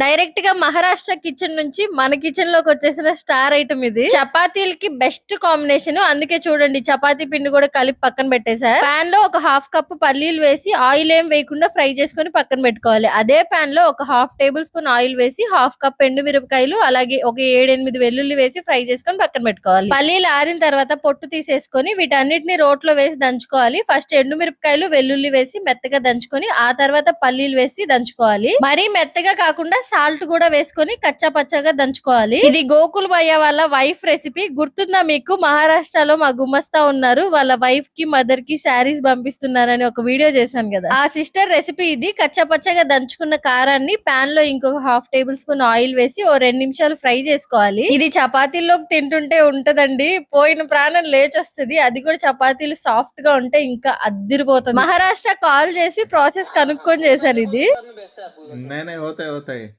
డైరెక్ట్గా మహారాష్ట్ర కిచెన్ నుంచి మన కిచెన్లోకి వచ్చేసిన స్టార్ ఐటమ్ ఇది. చపాతీలకి బెస్ట్ కాంబినేషన్ అందుకే చూడండి చపాతీ పిండి కూడా కలిపి పక్కన పెట్టేశారు. పాన్లో ఒక హాఫ్ కప్ పల్లీలు వేసి ఆయిల్ ఏం వేయకుండా ఫ్రై చేసుకొని పక్కన పెట్టుకోవాలి. అదే పాన్లో ఒక హాఫ్ టేబుల్ స్పూన్ ఆయిల్ వేసి హాఫ్ కప్ ఎండు మిరపకాయలు అలాగే ఒక ఏడెనిమిది వెల్లుల్లి వేసి ఫ్రై చేసుకొని పక్కన పెట్టుకోవాలి. పల్లీలు ఆరిన తర్వాత పొట్టు తీసేసుకొని వీటన్నిటిని రోట్లో వేసి దంచుకోవాలి. ఫస్ట్ ఎండు మిరపకాయలు వెల్లుల్లి వేసి మెత్తగా దంచుకొని ఆ తర్వాత పల్లీలు వేసి దంచుకోవాలి. మరీ మెత్తగా కాకుండా సాల్ట్ కూడా వేసుకొని కచ్చా పచ్చగా దంచుకోవాలి ఇది గోకుల్ భయ్య వాళ్ళ వైఫ్ రెసిపీ గుర్తుందా మీకు మహారాష్ట్రలో మా గుమస్తా ఉన్నారు వాళ్ళ వైఫ్ కి మదర్ కి శారీస్ పంపిస్తున్నారని ఒక వీడియో చేశాను కదా ఆ సిస్టర్ రెసిపీ ఇది కచ్చా పచ్చగా దంచుకున్న కారాన్ని పాన్ లో ఇంకొక హాఫ్ టేబుల్ స్పూన్ ఆయిల్ వేసి ఓ రెండు నిమిషాలు ఫ్రై చేసుకోవాలి ఇది చపాతీల్లోకి తింటుంటే ఉంటదండి పోయిన ప్రాణం లేచొస్తుంది అది కూడా చపాతీలు సాఫ్ట్ గా ఉంటే ఇంకా అద్దిరిపోతుంది మహారాష్ట్ర కాల్ చేసి ప్రాసెస్ కనుక్కొని చేశారు ఇది नहीं नहीं होता है होता है